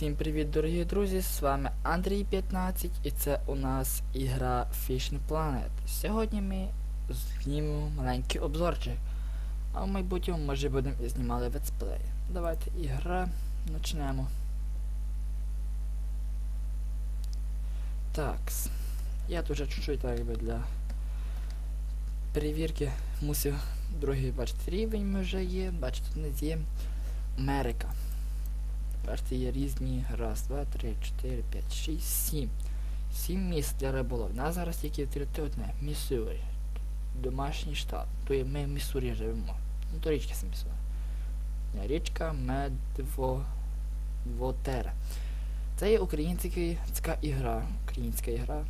Всім привіт, дорогі друзі! З вами Андрій 15 і це у нас ігра Fishing Planet. Сьогодні ми знімемо маленький обзорчик. А в майбутньому може будемо і знімали летсплей. Давайте ігра почнемо. Так. Я тут вже чуть-чуть так якби для перевірки мусив другий бачите рівень вже є. Бачите, тут не є Америка. Бачите, є різні. Раз, два, три, чотири, п'ять, шість, сім. Сім місць для риболов. Нас зараз тільки відкрити одне. Міссурі. Домашній штат. То є ми в Міссурі живемо. Ну то річка це Міссурі. Річка Медвотера. Це є українська ігра. Українська ігра.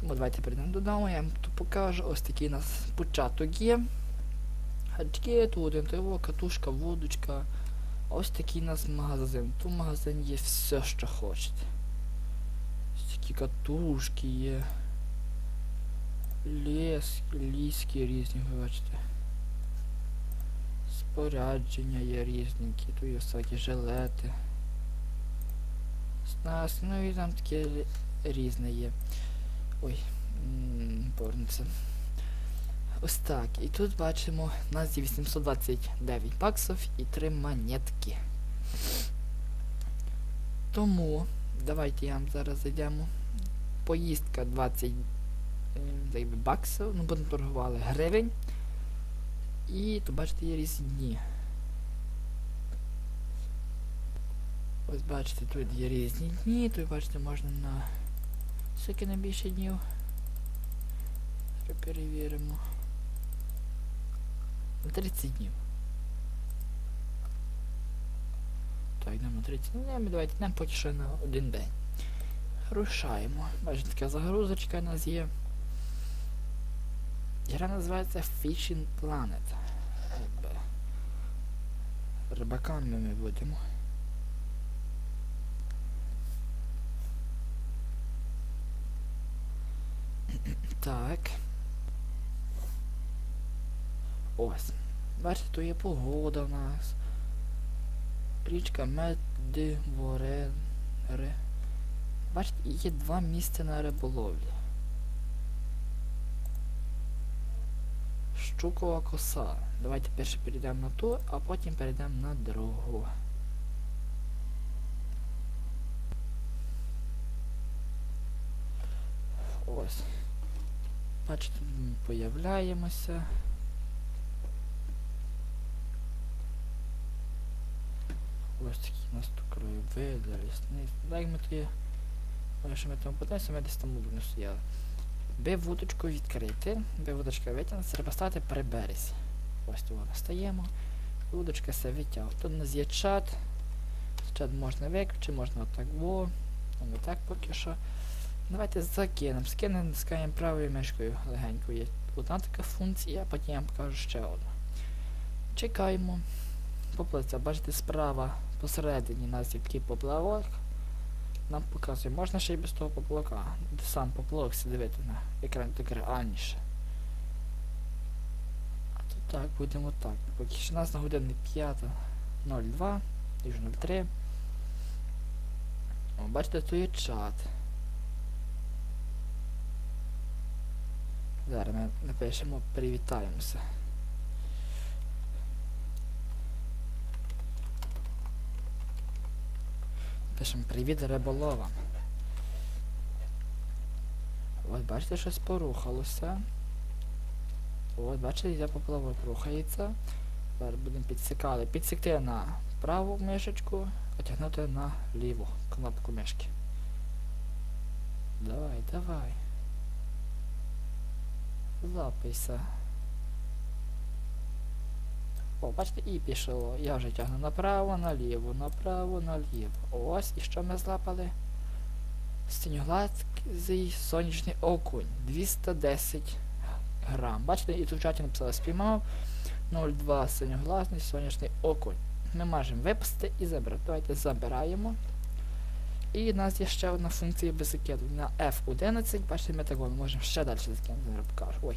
Тому давайте перейдемо додому, я вам тут покажу. Ось такий у нас початок є. Гачки, тут катушка, водочка. Ось такий у нас магазин. Тут в магазині є все, що хочете. Ось такі катушки є. Лес, ліски різні, ви бачите. Спорядження є різненькі, тут є всякі жилети. Снас, ну і там таке різне є. Ой, повернуться. Ось так. І тут бачимо, у нас є 829 баксів і 3 монетки. Тому, давайте я вам зараз зайдемо. Поїздка 20 е, баксів, ну будемо торгували гривень. І тут бачите, є різні дні. Ось бачите, тут є різні дні, тут бачите, можна на скільки найбільше днів. Перевіримо. На 30 днів. Так, йдемо на 30 днів, ми давайте йдемо поки що на один день. Рушаємо. Бачите, така загрузочка у нас є. Гра називається Fishing Planet. Рибаками ми будемо. Так. Ось. Бачите, то є погода в нас. Річка Медиворе. Бачите, є два місця на риболовлі. Щукова коса. Давайте перше перейдемо на ту, а потім перейдемо на другу. Ось. Бачите, ми появляємося. Ось такі у нас тут краєвиди, лісництво. Так ми є. Що ми там подивимося, ми десь там будемо стояли. Би вудочку відкрити, би вудочка витягнеться, треба стати при березі. Ось тут ми стаємо. Вудочка все витягує. Тут у нас є чат. Чат можна виключити, можна отак во. Не так поки що. Давайте закинемо. Скинемо, натискаємо правою мишкою легенько. Є одна така функція, а потім я вам покажу ще одну. Чекаємо. Поплавця, бачите, справа посередині нас є такий поплавок. Нам показує, можна ще й без того поплавка. Сам поплавок дивити на екран реальніше. А тут так, будемо так. Поки що у нас на годинник 5.02, і 03. О, бачите, тут є чат. Зараз ми напишемо привітаємося. Пишемо привіт риболовам. Ось бачите, щось порухалося. Ось, бачите, я поплавок рухається. Зараз будемо підсікати. Підсікти на праву мишечку, а тягнути на ліву кнопку мишки. Давай, давай. Лапайся. О, бачите, і пішло. Я вже тягну направо, наліво, направо, наліво. Ось, і що ми злапали? Синьоглазий сонячний окунь. 210 грам. Бачите, і тут в чаті написали спіймав 0,2 синьоглазний сонячний окунь. Ми можемо випустити і забрати. Давайте забираємо. І в нас є ще одна функція без закиду. На F11, бачите, ми такого можемо ще далі закинути. Ой.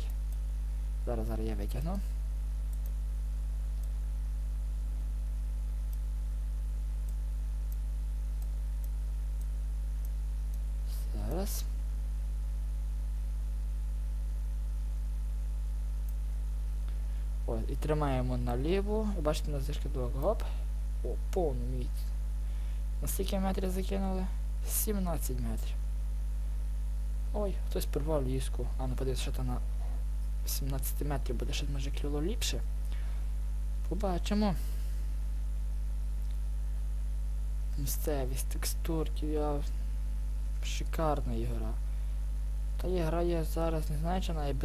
Зараз зараз я витягну. І тримаємо наліво. І бачите, на зашкідок. Гоп. О, повну міць. На скільки метрів закинули? 17 метрів. Ой, хтось порвав ліску. А ну подивись, що там на 17 метрів буде ще може крило ліпше. Побачимо. Місцевість, текстурки, я... шикарна ігра. Та я граю зараз, не знаю, чи вона є.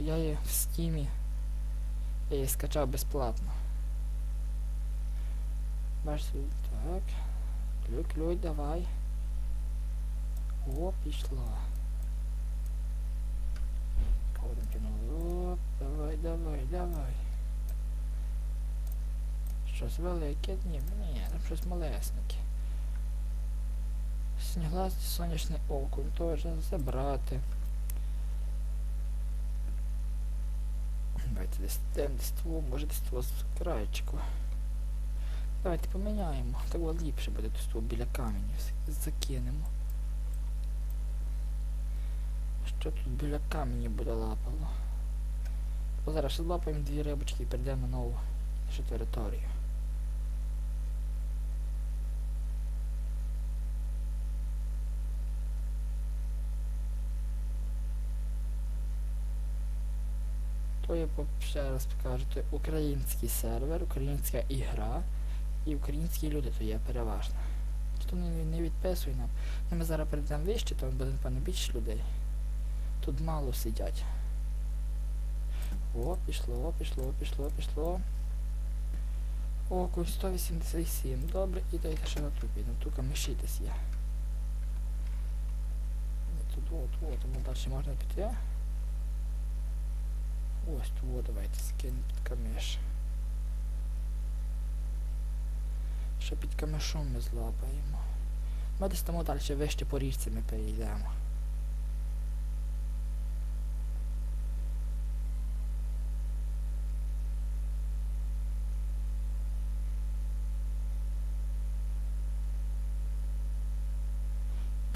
Я її в стімі. Я її скачав безплатно. Бачите, так. Клюй, клюй, давай. О, пішло. Ходим кинули. Оп, давай, давай, давай. Щось велике? Ні, ні, там щось малесеньке. Снігласний сонячний окунь теж забрати. Давайте десь десь ствол, може десь з краєчку. Давайте поміняємо. Так от ліпше буде тут ствол біля каменів. Закинемо. Що тут біля каменів буде лапало? О, зараз ще злапаємо дві рибочки і перейдемо на нову нашу територію. Ще раз покажу, то український сервер, українська ігра і українські люди то є переважно. Що не, не відписуй нам. Ну, ми зараз перейдемо вище, то буде, напевно, більше людей. Тут мало сидять. О, пішло, пішло, пішло, пішло. О, кунь 187. Добре, і дайте ще на трупі. На тука миші є. Тут от, от, тому далі можна піти. Ось тут, давайте скинемо під камеш. Ще під камешом ми злапаємо. Ми десь там далі вище по річці ми перейдемо.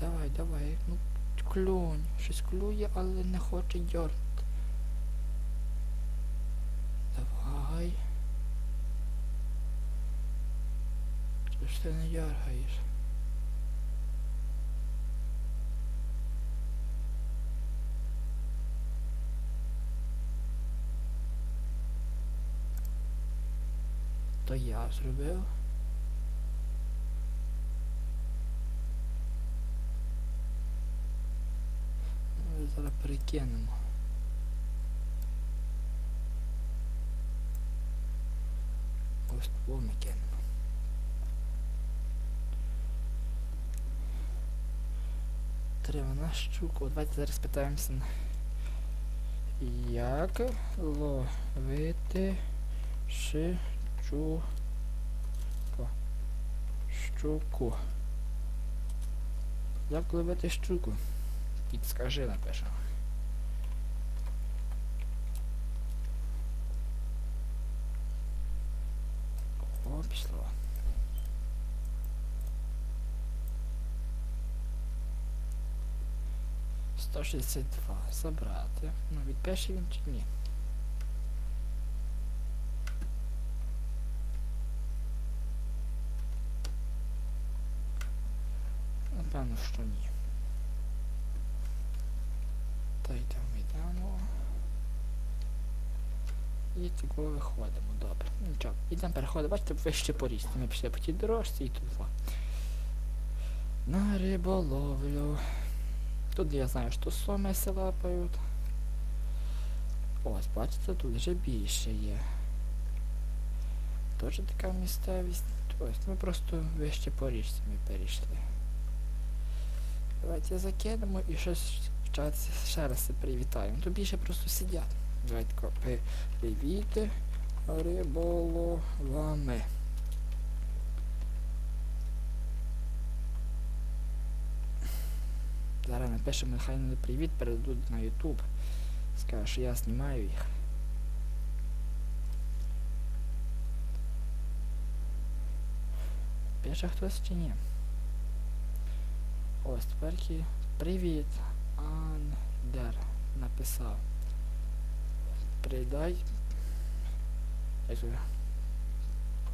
Давай, давай, ну клюнь. Щось клює, але не хоче дьорнути. Давай. Чого ж ти не дергаєш? То я зробив. Ми зараз перекинемо. Ось тут ми кинемо. Треба на щуку. Давайте зараз питаємося. Як ловити щуку? Щуку. Як ловити щуку? Підскажи, напишемо. О, пішло. Сто шістдесят два. Забрати. Ну, відпише він чи ні? Напевно, що ні. Та йдемо, йдемо. І тако виходимо, добре. Нічого, ідемо переходимо, бачите, вище по річці. Ми пішли по тій дорожці і тут. во. На риболовлю. Тут я знаю, що соми лапають. Ось, бачите, тут вже більше є. Теж така місцевість. Ось, ми просто вище по річці ми перейшли. Давайте закинемо і щось ще раз привітаємо. Тут більше просто сидять. Давайте тако, пи- привіт риболовами. Зараз напишемо, нехай не привіт, передадуть на YouTube. Скажу, я знімаю їх. Пише хтось чи ні? Ось теперки. Привіт, Андер написав. Придай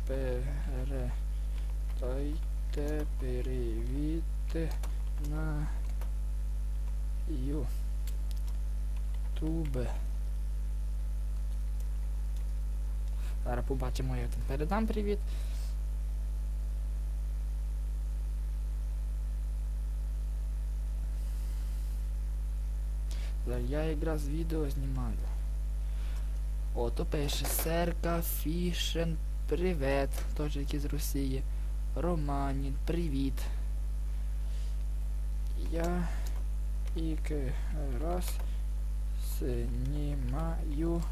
Передайте привіт на Ютубе. Зараз побачимо, як там передам привіт. Я якраз відео знімаю. Ото пише Серка Фішен, привет, теж який з Росії. Романін, привіт. Я якраз знімаю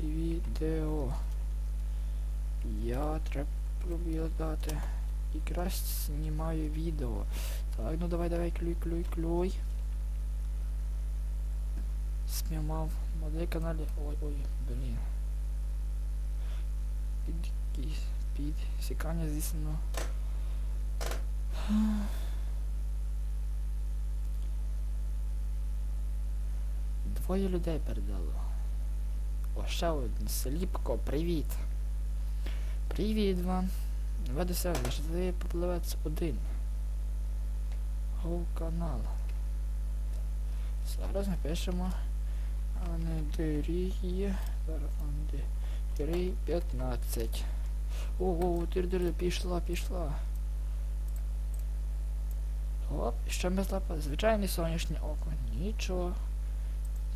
відео. Я треба пробую дати. Якраз знімаю відео. Так, ну давай, давай, клюй, клюй, клюй. Спіймав. Модель каналі. Ой, ой, блін. Під якісь підсікання, звісно. Двоє людей передало. О, ще один. Сліпко, привіт. Привіт вам. Ведуся, важливий попливець один. Гоу канал. Зараз напишемо Андрій. Андрій 15. О, о, тир пішла, пішла. Оп, що ми злапали? Звичайне сонячне око. Нічого.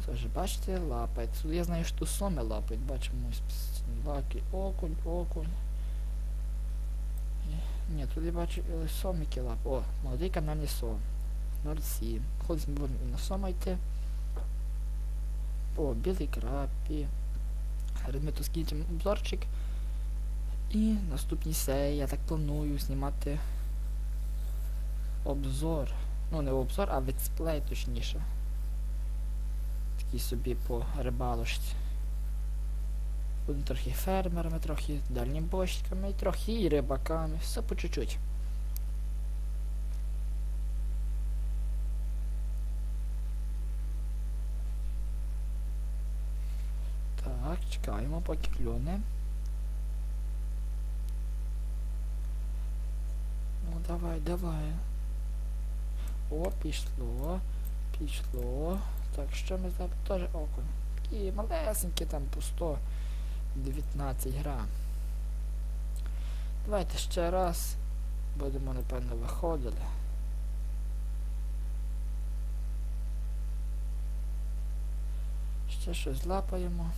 Це ж бачите, лапає. Я знаю, що соми лапають. Бачимо лаки окунь, окунь. Ні, тут я бачу е, сомики лап. О, молодий канальний сом. 0,7. Колись ми будемо на сома йти. О, білий крапі. Зараз ми тут скінчимо обзорчик. І наступній серії я так планую знімати обзор. Ну не обзор, а летсплей точніше. Такий собі по рибалочці. Буду трохи фермерами, трохи дальнібойщиками і трохи і рибаками. Все по чуть-чуть. Так, чекаємо, поки клюне. Ну давай, давай. О, пішло. Пішло. Так, що ми там теж окунь. Такі малесенькі там по 119 грам. Давайте ще раз. Будемо, напевно, виходили. Ще щось злапаємо.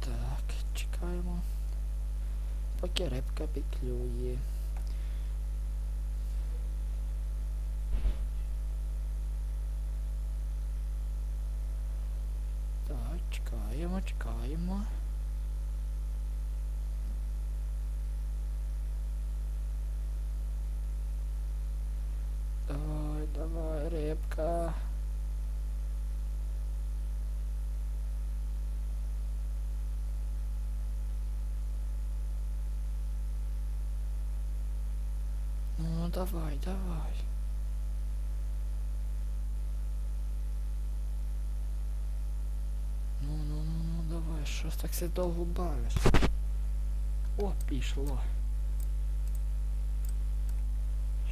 Так, чекаємо. Поки рибка петлює. Так, чекаємо, чекаємо. Давай, давай, рибка. Ну давай, давай. Ну, ну, ну, ну, давай, що так все довго бавиш? О, пішло.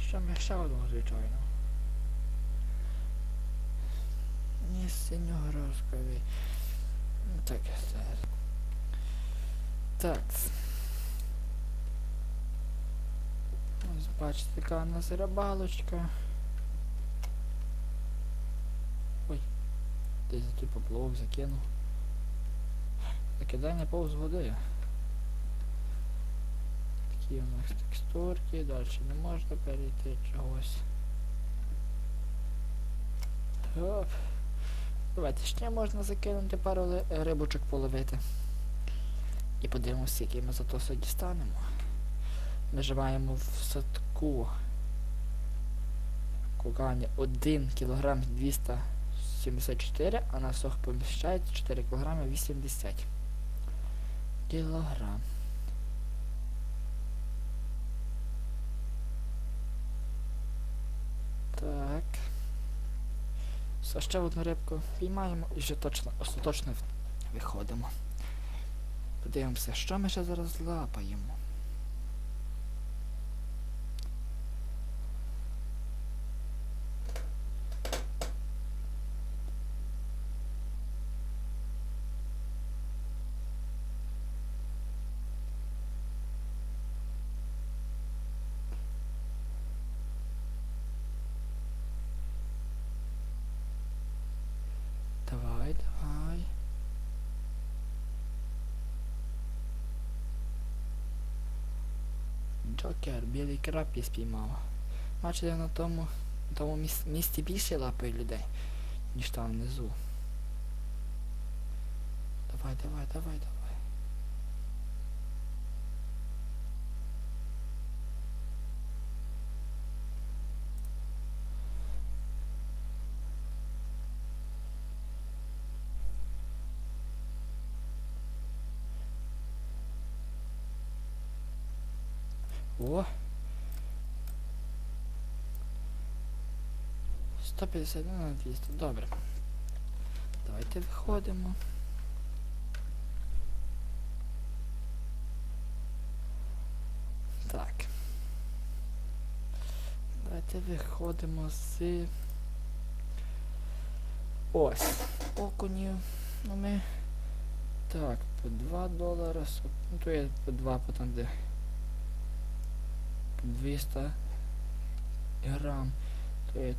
Що ми ще одного, звичайно. Ні, синього розкові. Так, так. Так. Бачите, така у нас рибалочка. Ой, десь я тут поплавок закинув. Закидання повз води. Такі у нас текстурки, далі не можна перейти чогось. Оп. Давайте ще можна закинути пару рибочок половити. І подивимося, скільки ми за то дістанемо. Ми живаємо в садку. Кугані 1 кг 274, а на сох поміщається 4 кг 80 кілограм. Так. Все, ще одну рибку піймаємо і вже точно, остаточно виходимо. Подивимося, що ми ще зараз лапаємо. Давай, давай. Краб я спіймав. Бачите, на тому, на тому місці більше лапає людей, ніж там внизу. Давай, давай, давай, давай. О! 151 на 200, добре. Давайте виходимо. Так. Давайте виходимо з... Ось. Окунів. Ну ми... Так, по 2 долара. Ну то є по 2, потім де 200 грам. То є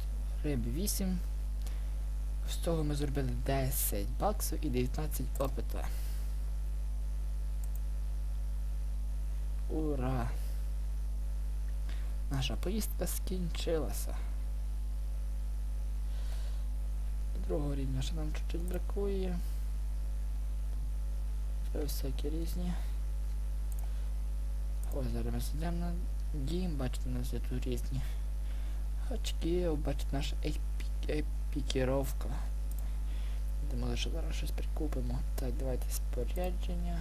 риби 8. З цього ми зробили 10 баксів і 19 ОПТ. Ура! Наша поїздка скінчилася. Другого рівня ще нам чуть-чуть бракує. Це всякі різні. Ось зараз ми сидимо на дім, бачите, у нас є тут різні очки, бачите, наша епі- епікіровка. Думали, що зараз щось прикупимо. Так, давайте спорядження.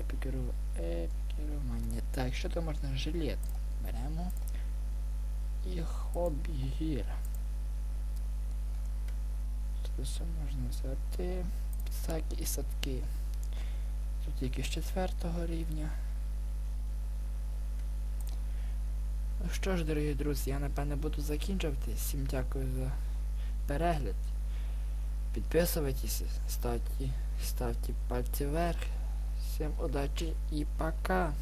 Епікеру... Епікерування. Так, що то можна? Жилет. Беремо. І хобі гір. Тут все можна взяти. Писаки і садки. Тут тільки з четвертого рівня. Ну що ж, дорогі друзі, я напевне буду закінчувати. Всім дякую за перегляд. Підписуйтесь, ставте, ставте пальці вверх. Всім удачі і пока!